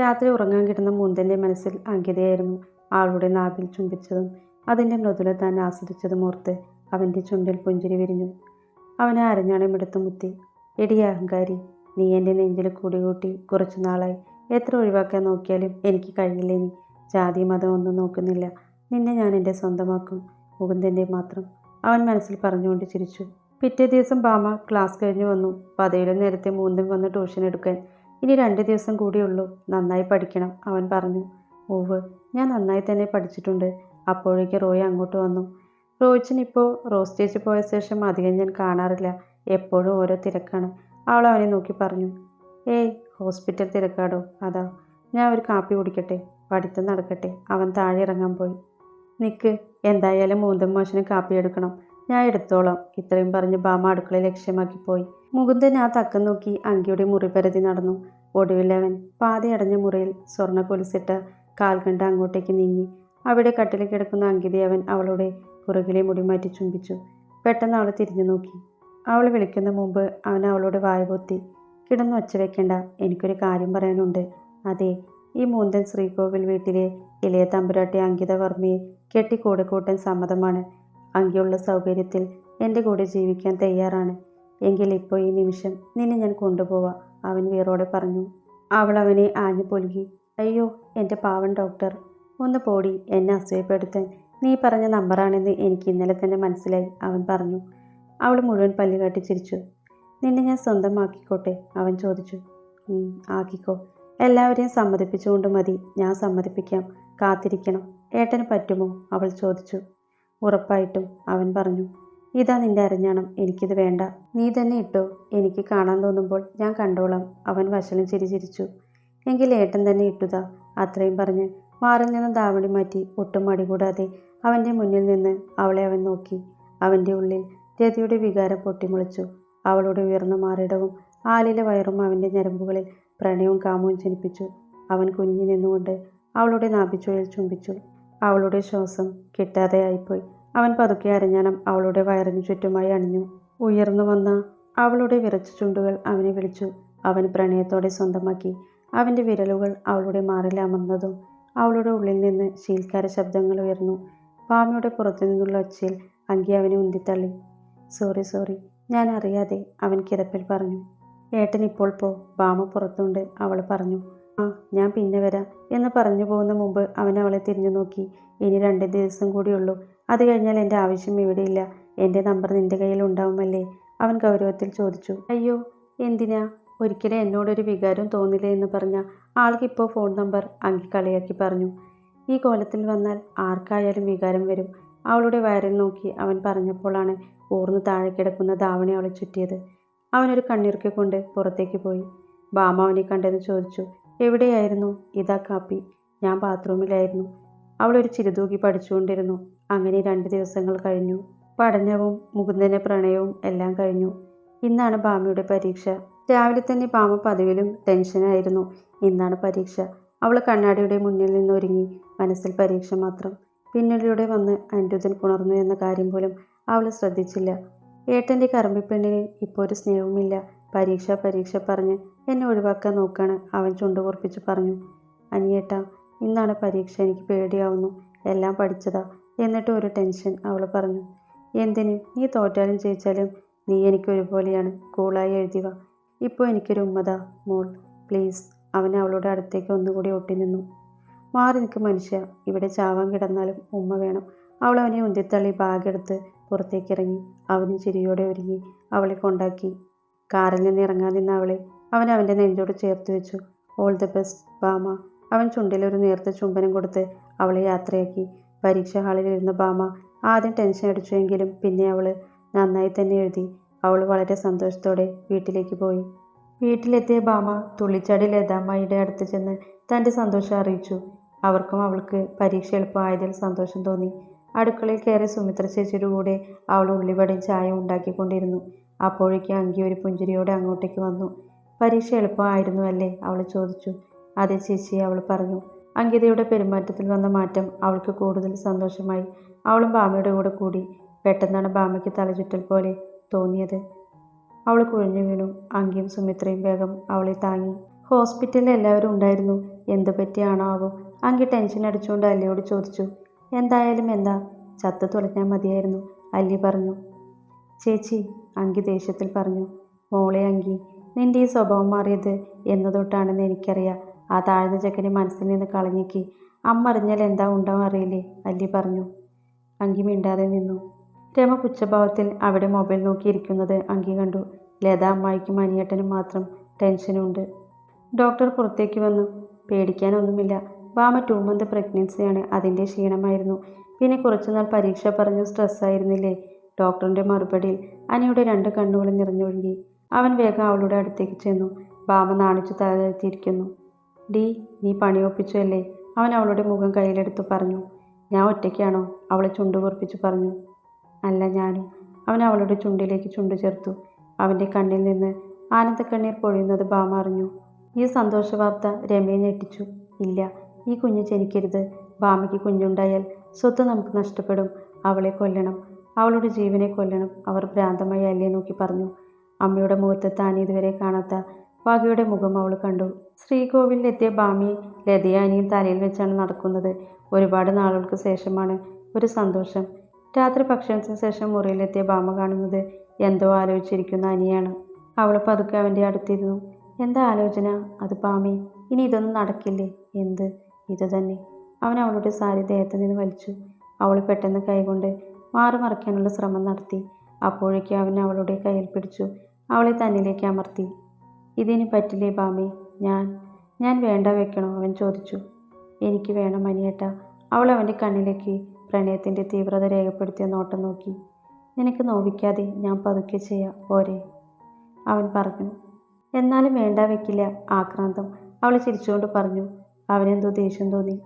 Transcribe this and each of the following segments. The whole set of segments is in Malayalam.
രാത്രി ഉറങ്ങാൻ കിടന്ന മുന്തന്റെ മനസ്സിൽ അങ്കിതയായിരുന്നു. ആളുടെ നാവിൽ ചുംബിച്ചതും അതിന്റെ മൃദുല താൻ ആസ്വദിച്ചതും ഓർത്ത് അവന്റെ ചുണ്ടിൽ പുഞ്ചിരി വിരിഞ്ഞു. അവനെ അരഞ്ഞാണം എടുത്തു മുത്തി. എടി അഹങ്കാരി നീ എന്റെ നെഞ്ചിൽ കൂടികൂട്ടി കുറച്ചു നാളായി. എത്ര ഒഴിവാക്കാൻ നോക്കിയാലും എനിക്ക് കഴിയില്ല ഇനി. ജാതി മതം ഒന്നും നോക്കുന്നില്ല. നിന്നെ ഞാൻ എന്റെ സ്വന്തമാക്കും മുകുന്ദന്റെ മാത്രം. അവൻ മനസ്സിൽ പറഞ്ഞുകൊണ്ട് ചിരിച്ചു. പിറ്റേ ദിവസം ബാമ ക്ലാസ് കഴിഞ്ഞു വന്നു. പതയിലും നേരത്തെ മൂന്നും വന്ന് ട്യൂഷൻ എടുക്കാൻ ഇനി രണ്ട് ദിവസം കൂടിയുള്ളൂ നന്നായി പഠിക്കണം അവൻ പറഞ്ഞു. ഓവ് ഞാൻ നന്നായി തന്നെ പഠിച്ചിട്ടുണ്ട്. അപ്പോഴേക്ക് റോയ് അങ്ങോട്ട് വന്നു. റോയിച്ചൻ ഇപ്പോൾ റോസ് ചേച്ചി പോയ ശേഷം അധികം ഞാൻ കാണാറില്ല. എപ്പോഴും ഓരോ തിരക്കാണ്. അവൾ അവനെ നോക്കി പറഞ്ഞു. ഏയ് ഹോസ്പിറ്റൽ തിരക്കാടോ? അതാ ഞാൻ ഒരു കാപ്പി കുടിക്കട്ടെ. പഠിത്തം നടക്കട്ടെ. അവൻ താഴെ ഇറങ്ങാൻ പോയി. നിക്ക് എന്തായാലും മൂന്തം മോശന് കാപ്പി എടുക്കണം. ഞാൻ എടുത്തോളാം. ഇത്രയും പറഞ്ഞ് ബാമ അടുക്കള ലക്ഷ്യമാക്കി പോയി. മുകുന്ദൻ ആ തക്കം നോക്കി അങ്കിയുടെ മുറി പരതി നടന്നു. ഒടുവിൽ അവൻ പാതി അടഞ്ഞ മുറിയിൽ സ്വർണ കൊലിസിട്ട് കാൽ കണ്ട് അങ്ങോട്ടേക്ക് നീങ്ങി. അവിടെ കട്ടിൽ കിടക്കുന്ന അങ്കിതയെ അവൻ അവളുടെ പുറകിലെ മുടി മാറ്റി ചുംബിച്ചു. പെട്ടെന്ന് അവൾ തിരിഞ്ഞു നോക്കി. അവൾ വിളിക്കുന്ന മുമ്പ് അവൻ അവളോട് വായ പൊത്തി. കിടന്ന് ഒച്ച വെക്കണ്ട. എനിക്കൊരു കാര്യം പറയാനുണ്ട്. അതെ ഈ മൂന്തൻ ശ്രീകോവിൽ വീട്ടിലെ ഇളയ തമ്പുരാട്ടി അങ്കിത വർമ്മയെ കെട്ടി കൂടെ കൂട്ടാൻ സമ്മതമാണ്. അങ്കിയുള്ള സൗകര്യത്തിൽ എന്റെ കൂടെ ജീവിക്കാൻ തയ്യാറാണ്. എങ്കിൽ ഇപ്പോൾ ഈ നിമിഷം നിന്നെ ഞാൻ കൊണ്ടുപോവാം അവൻ വീറോടെ പറഞ്ഞു. അവൾ അവനെ ആഞ്ഞു പൊലുകി അയ്യോ എന്റെ പാവൻ ഡോക്ടർ ഒന്ന് പോടി എന്നെ അസൂയപ്പെടുത്താൻ. നീ പറഞ്ഞ നമ്പറാണെന്ന് എനിക്ക് ഇന്നലെ തന്നെ മനസ്സിലായി അവൻ പറഞ്ഞു. അവൾ മുഴുവൻ പല്ലുകാട്ടി ചിരിച്ചു. നിന്നെ ഞാൻ സ്വന്തമാക്കിക്കോട്ടെ? അവൻ ചോദിച്ചു. ആക്കിക്കോ. എല്ലാവരെയും സമ്മതിപ്പിച്ചുകൊണ്ട് മതി ഞാൻ സമ്മതിപ്പിക്കാം. കാത്തിരിക്കണം. ഏട്ടന് പറ്റുമോ? അവൾ ചോദിച്ചു. ഉറപ്പായിട്ടും അവൻ പറഞ്ഞു. ഇതാ നിന്റെ അരഞ്ഞാണം. എനിക്കിത് വേണ്ട. നീ തന്നെ ഇട്ടോ. എനിക്ക് കാണാൻ തോന്നുമ്പോൾ ഞാൻ കണ്ടോളാം. അവൻ വശലും ചിരി ചിരിച്ചു. എങ്കിൽ ഏട്ടൻ തന്നെ ഇട്ടുതാ. അത്രയും പറഞ്ഞ് മാറിൽ നിന്ന് ദാവണി മാറ്റി ഒട്ടും മടികൂടാതെ അവന്റെ മുന്നിൽ നിന്ന് അവളെ അവൻ നോക്കി. അവന്റെ ഉള്ളിൽ രതിയുടെ വികാരം പൊട്ടിമുളിച്ചു. അവളുടെ ഉയർന്ന മാറിടവും ആലിലെ വയറും അവന്റെ ഞരമ്പുകളിൽ പ്രണയവും കാമവും ജനിപ്പിച്ചു. അവൻ കുഞ്ഞി നിന്നുകൊണ്ട് അവളുടെ നാഭിച്ചുഴൽ ചുംബിച്ചു. അവളുടെ ശ്വാസം കിട്ടാതെയായിപ്പോയി. അവൻ പതുക്കെ അരഞ്ഞാനം അവളുടെ വയറിനു ചുറ്റുമായി അണിഞ്ഞു. ഉയർന്നു വന്ന അവളുടെ വിറച്ച ചുണ്ടുകൾ അവനെ വിളിച്ചു. അവൻ പ്രണയത്തോടെ സ്വന്തമാക്കി. അവന്റെ വിരലുകൾ അവളുടെ മാറിൽ അമർന്നതും അവളുടെ ഉള്ളിൽ നിന്ന് ശീൽക്കാര ശബ്ദങ്ങൾ ഉയർന്നു. പാമയുടെ പുറത്തു നിന്നുള്ള ഒച്ചയിൽ അങ്കി അവനെ ഉന്തിത്തള്ളി. Sorry sorry. ഞാൻ അറിയാതെ അവൻ കിതപ്പിൽ പറഞ്ഞു. ഏട്ടൻ ഇപ്പോൾ പോ. ബാമ പുറത്തുണ്ട് അവൾ പറഞ്ഞു. ആ ഞാൻ പിന്നെ വരാം എന്ന് പറഞ്ഞു പോകുന്ന മുമ്പ് അവൻ അവളെ തിരിഞ്ഞു നോക്കി. ഇനി രണ്ട് ദിവസം കൂടിയുള്ളൂ. അത് കഴിഞ്ഞാൽ എന്റെ ആവശ്യം ഇവിടെയില്ല. എന്റെ നമ്പർ നിന്റെ കയ്യിൽ ഉണ്ടാവുമല്ലേ? അവൻ ഗൗരവത്തിൽ ചോദിച്ചു. അയ്യോ എന്തിനാ? ഒരിക്കലും എന്നോടൊരു വികാരം തോന്നില്ല എന്ന് പറഞ്ഞ ആൾക്കിപ്പോൾ ഫോൺ നമ്പർ അങ്കി കളിയാക്കി പറഞ്ഞു. ഈ കോലത്തിൽ വന്നാൽ ആർക്കായാലും വികാരം വരും. അവളുടെ വയറിൽ നോക്കി അവൻ പറഞ്ഞപ്പോഴാണ് ഊർന്ന് താഴെ കിടക്കുന്ന ധാവണി അവളെ ചുറ്റിയത്. അവനൊരു കണ്ണീർക്കെ കൊണ്ട് പുറത്തേക്ക് പോയി. ബാമ അവനെ കണ്ടെന്ന് ചോദിച്ചു എവിടെയായിരുന്നു? ഇതാ കാപ്പി. ഞാൻ ബാത്റൂമിലായിരുന്നു. അവളൊരു ചിരിതൂക്കി പഠിച്ചുകൊണ്ടിരുന്നു. അങ്ങനെ രണ്ട് ദിവസങ്ങൾ കഴിഞ്ഞു. പഠനവും മുകുന്ദന്റെ പ്രണയവും എല്ലാം കഴിഞ്ഞു. ഇന്നാണ് ഭാമയുടെ പരീക്ഷ. രാവിലെ തന്നെ ഭാമ പതിവിലും ടെൻഷനായിരുന്നു ഇന്നാണ് പരീക്ഷ. അവൾ കണ്ണാടിയുടെ മുന്നിൽ നിന്നൊരുങ്ങി മനസ്സിൽ പരീക്ഷ മാത്രം. പിന്നിലൂടെ വന്ന് അനിരുദ്ധൻ പുണർന്നു എന്ന കാര്യം പോലും അവൾ ശ്രദ്ധിച്ചില്ല. ഏട്ടന്റെ കറമ്പിപ്പെണ്ണിന് ഇപ്പോൾ ഒരു സ്നേഹവുമില്ല. പരീക്ഷ പരീക്ഷ പറഞ്ഞ് എന്നെ ഒഴിവാക്കാൻ നോക്കാണ് അവൻ ചുണ്ടുകുറപ്പിച്ച് പറഞ്ഞു. അനിയേട്ട ഇന്നാണ് പരീക്ഷ. എനിക്ക് പേടിയാവുന്നു. എല്ലാം പഠിച്ചതാ. എന്നിട്ട് ഒരു ടെൻഷൻ അവൾ പറഞ്ഞു. എന്തിന്? നീ തോറ്റാലും ജയിച്ചാലും നീ എനിക്ക് ഒരുപോലെയാണ് കൂളായി എഴുതിവ ഇപ്പോൾ എനിക്കൊരു ഉമ്മത മോൾ. പ്ലീസ്. അവൻ അവളുടെ അടുത്തേക്ക് ഒന്നുകൂടി ഒട്ടി നിന്നു. മാറി നിൽക്കും മനുഷ്യ. ഇവിടെ ചാവാൻ കിടന്നാലും ഉമ്മ വേണം. അവൾ അവനെ ഉന്തിത്തള്ളി ബാഗെടുത്ത് പുറത്തേക്ക് ഇറങ്ങി. അവനും ചിരിയോടെ ഒരുങ്ങി. അവളെ കൊണ്ടാക്കി. കാറിൽ നിന്ന് ഇറങ്ങാൻ നിന്ന അവളെ അവൻ അവന്റെ നെഞ്ചോട് ചേർത്ത് വെച്ചു. ഓൾ ദ ബെസ്റ്റ് ബാമ. അവൻ ചുണ്ടിലൊരു നേർത്ത ചുംബനം കൊടുത്ത് അവളെ യാത്രയാക്കി. പരീക്ഷാ ഹാളിലിരുന്ന ബാമ ആദ്യം ടെൻഷൻ അടിച്ചുവെങ്കിലും പിന്നെ അവൾ നന്നായി തന്നെ എഴുതി. അവൾ വളരെ സന്തോഷത്തോടെ വീട്ടിലേക്ക് പോയി. വീട്ടിലെത്തിയ ബാമ തുള്ളിച്ചാടി ലതാമ്മയുടെ അടുത്ത് ചെന്ന് തന്റെ സന്തോഷം അറിയിച്ചു. അവർക്കും അവൾക്ക് പരീക്ഷ എളുപ്പമായതിൽ സന്തോഷം തോന്നി. അടുക്കളയിൽ കയറി സുമിത്ര ചേച്ചിയുടെ കൂടെ അവൾ ഉള്ളിവടയും ചായ ഉണ്ടാക്കിക്കൊണ്ടിരുന്നു. അപ്പോഴേക്ക് അങ്കി ഒരു പുഞ്ചിരിയോടെ അങ്ങോട്ടേക്ക് വന്നു. പരീക്ഷ എളുപ്പമായിരുന്നു അല്ലേ? അവൾ ചോദിച്ചു. അതെ ചേച്ചി അവൾ പറഞ്ഞു. അങ്കിതയുടെ പെരുമാറ്റത്തിൽ വന്ന മാറ്റം അവൾക്ക് കൂടുതൽ സന്തോഷമായി. അവളും ബാമയുടെ കൂടെ കൂടി പെട്ടെന്നാണ് ബാമയ്ക്ക് തലചുറ്റൽ പോലെ തോന്നിയത്. അവൾ കുഴഞ്ഞു വീണു. അങ്കിയും സുമിത്രയും വേഗം അവളെ താങ്ങി. ഹോസ്പിറ്റലിൽ എല്ലാവരും ഉണ്ടായിരുന്നു. എന്ത് പറ്റിയാണോ ആവോ? അങ്കി ടെൻഷൻ അടിച്ചുകൊണ്ട് അല്ലിയോട് ചോദിച്ചു. എന്തായാലും എന്താ? ചത്ത് തുളഞ്ഞാൽ മതിയായിരുന്നു. അല്ലി പറഞ്ഞു. ചേച്ചി അങ്കി ദേഷ്യത്തിൽ പറഞ്ഞു. മോളെ അങ്കി നിന്റെ ഈ സ്വഭാവം മാറിയത് എന്നതൊട്ടാണെന്ന് എനിക്കറിയാം. ആ താഴ്ന്ന ചെക്കനെ മനസ്സിൽ നിന്ന് കളഞ്ഞിക്ക്. അമ്മ അറിഞ്ഞാൽ എന്താ ഉണ്ടാവും അറിയില്ലേ? അല്ലി പറഞ്ഞു. അങ്കി മിണ്ടാതെ നിന്നു. രമ പുച്ഛഭാവത്തിൽ അവിടെ മൊബൈൽ നോക്കിയിരിക്കുന്നത് അങ്കി കണ്ടു. ലത അമ്മായിക്കും അനിയേട്ടനും മാത്രം ടെൻഷനുണ്ട്. ഡോക്ടർ പുറത്തേക്ക് വന്നു. പേടിക്കാനൊന്നുമില്ല. വാമ ടു മന്ത് പ്രഗ്നൻസിയാണ് അതിന്റെ ക്ഷീണമായിരുന്നു. പിന്നെ കുറച്ചുനാൾ പരീക്ഷ പറഞ്ഞു സ്ട്രെസ്സായിരുന്നില്ലേ ഡോക്ടറിന്റെ മറുപടിയിൽ അനിയുടെ രണ്ട് കണ്ണുകളും നിറഞ്ഞൊഴുകി. അവൻ വേഗം അവളുടെ അടുത്തേക്ക് ചെന്നു. ഭാമ നാണിച്ചു താഴ്ത്തിയിരിക്കുന്നു ഡി നീ പണി ഒപ്പിച്ചല്ലേ അവൻ അവളുടെ മുഖം കയ്യിലെടുത്തു പറഞ്ഞു. ഞാൻ ഒറ്റയ്ക്കാണോ? അവളെ ചുണ്ടു കുറിപ്പിച്ചു പറഞ്ഞു. അല്ല ഞാനും. അവൻ അവളുടെ ചുണ്ടിലേക്ക് ചുണ്ടു ചേർത്തു. അവന്റെ കണ്ണിൽ നിന്ന് ആനന്ദക്കണ്ണീർ പൊഴിയുന്നത് ഭാമ അറിഞ്ഞു. ഈ സന്തോഷ വാർത്ത രമയെ ഞെട്ടിച്ചു. ഇല്ല ഈ കുഞ്ഞ് ജനിക്കരുത്. ബാമയ്ക്ക് കുഞ്ഞുണ്ടായാൽ സ്വത്ത് നമുക്ക് നഷ്ടപ്പെടും. അവളെ കൊല്ലണം. അവളുടെ ജീവനെ കൊല്ലണം. അവർ ഭ്രാന്തമായി അല്ലേ നോക്കി പറഞ്ഞു. അമ്മയുടെ മുഖത്ത് താൻ ഇതുവരെ കാണാത്ത ഭാഗ്യയുടെ മുഖം അവൾ കണ്ടു. ശ്രീകോവിലെത്തിയ ഭാമി ലതയാനിയും തലയിൽ വെച്ചാണ് നടക്കുന്നത്. ഒരുപാട് നാളുകൾക്ക് ശേഷമാണ് ഒരു സന്തോഷം. രാത്രി ഭക്ഷണത്തിന് ശേഷം മുറിയിലെത്തിയ ബാമ കാണുന്നത് എന്തോ ആലോചിച്ചിരിക്കുന്ന അനിയാണ്. അവൾ പതുക്കെ അവന്റെ അടുത്തിരുന്നു. എന്താ ആലോചന? അത് ഭാമി ഇനി ഇതൊന്നും നടക്കില്ലേ? എന്ത്? ഇത് തന്നെ. അവൻ അവളുടെ സാരി ദേഹത്ത് നിന്ന് വലിച്ചു. അവൾ പെട്ടെന്ന് കൈകൊണ്ട് മാറി മറയ്ക്കാനുള്ള ശ്രമം നടത്തി. അപ്പോഴേക്കും അവൻ അവളുടെ കയ്യിൽ പിടിച്ചു. അവളെ തന്നിലേക്ക് അമർത്തി. ഇതിന് പറ്റില്ലേ ബാമി ഞാൻ ഞാൻ വേണ്ട വെക്കണോ? അവൻ ചോദിച്ചു. എനിക്ക് വേണം അനിയേട്ട. അവൾ അവന്റെ കണ്ണിലേക്ക് പ്രണയത്തിന്റെ തീവ്രത രേഖപ്പെടുത്തിയ നോട്ടം നോക്കി. നിനക്ക് നോവിക്കാതെ ഞാൻ പതുക്കെ ചെയ്യാം. പോരെ. അവൻ പറഞ്ഞു. എന്നാലും വേണ്ട വെക്കില്ല ആക്രാന്തം. അവൾ ചിരിച്ചുകൊണ്ട് പറഞ്ഞു. അവനെന്തോ ദേഷ്യം തോന്നി.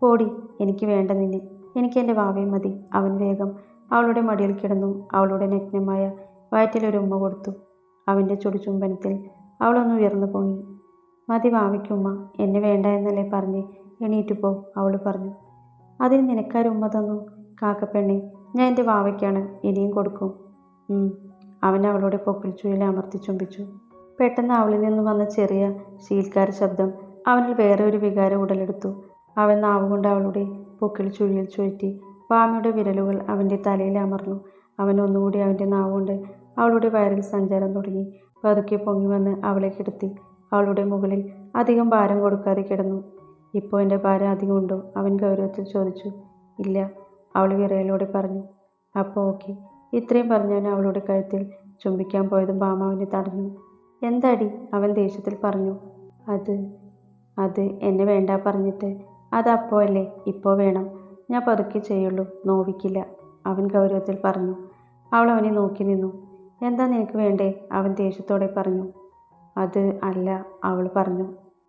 പോടി എനിക്ക് വേണ്ട നിന്നെ. എനിക്ക് എന്റെ വാവയും മതി. അവൻ വേഗം അവളുടെ മടിയിൽ കിടന്നു. അവളുടെ നഗ്നമായ വയറ്റിലൊരു ഉമ്മ കൊടുത്തു. അവന്റെ ചുടുചുംബനത്തിൽ അവളൊന്ന് ഉയർന്നു പൊങ്ങി മതി വാവയ്ക്കുമ്മ എന്നെ വേണ്ട എന്നല്ലേ പറഞ്ഞ് എണീറ്റു പോ അവൾ പറഞ്ഞു. അതിന് നിനക്കാരും ഉമ്മ തന്നു? കാക്കപ്പെണ്ണെ ഞാൻ എന്റെ വാവയ്ക്കാണ് ഇനിയും കൊടുക്കും. അവൻ അവളുടെ പൊക്കിൾ അമർത്തി ചുംബിച്ചു. പെട്ടെന്ന് അവളിൽ നിന്ന് വന്ന ചെറിയ ശീൽക്കാര ശബ്ദം അവനിൽ വേറെ ഒരു വികാരം ഉടലെടുത്തു. അവൻ നാവുകൊണ്ട് അവളുടെ പൊക്കിൾ ചുഴിയിൽ ചുഴറ്റി വാമയുടെ വിരലുകൾ അവന്റെ തലയിൽ അമർന്നു. അവൻ ഒന്നുകൂടി അവന്റെ നാവുകൊണ്ട് അവളുടെ വയറിൽ സഞ്ചാരം തുടങ്ങി. പതുക്കെ പൊങ്ങി വന്ന് അവളെ കിടത്തി. അവളുടെ മുകളിൽ അധികം ഭാരം കൊടുക്കാതെ കിടന്നു. ഇപ്പോൾ എന്റെ ഭാരം അധികം ഉണ്ടോ? അവൻ ഗൗരവത്തിൽ ചോദിച്ചു. ഇല്ല അവൾ വിറയലോടെ പറഞ്ഞു. അപ്പോൾ ഓക്കെ ഇത്രയും പറഞ്ഞവൻ അവളുടെ കഴുത്തിൽ ചുംബിക്കാൻ പോയതും ബാമ അവനെ തടഞ്ഞു. എന്താടി? അവൻ ദേഷ്യത്തിൽ പറഞ്ഞു. അത് അത് എന്നെ വേണ്ട പറഞ്ഞിട്ട്. അത് അപ്പോൾ അല്ലേ? ഇപ്പോൾ വേണം. ഞാൻ പതുക്കെ ചെയ്യുള്ളൂ. നോവിക്കില്ല അവൻ ഗൗരവത്തിൽ പറഞ്ഞു. അവൾ അവനെ നോക്കി നിന്നു. എന്താ നിനക്ക് വേണ്ടേ? അവൻ ദേഷ്യത്തോടെ പറഞ്ഞു. അത് അല്ല അവൾ പറഞ്ഞു.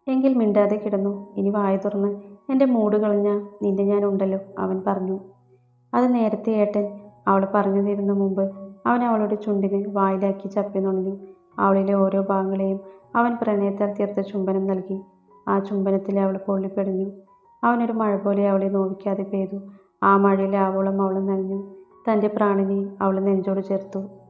എങ്കിൽ മിണ്ടാതെ കിടന്നു. ഇനി വായ തുറന്ന് എന്റെ മൂട് കളഞ്ഞ നിന്റെ ഞാനുണ്ടല്ലോ അവൻ പറഞ്ഞു. അത് നേരത്തെ ഏട്ടൻ അവൾ പറഞ്ഞു തരുന്ന മുമ്പ് അവൻ അവളുടെ ചുണ്ടിന് വായിലാക്കി ചപ്പി നുണഞ്ഞു. അവളിലെ ഓരോ ഭാഗങ്ങളെയും അവൻ പ്രണയത്താൽ തീർത്ത ചുംബനം നൽകി. ആ ചുംബനത്തിൽ അവൾ പൊള്ളിപ്പെടിഞ്ഞു. അവനൊരു മഴ പോലെ അവളെ നോവിക്കാതെ പെയ്തു. ആ മഴയിൽ ആവോളം അവൾ നനഞ്ഞു. തന്റെ പ്രാണിനെ അവൾ നെഞ്ചോട് ചേർത്തു.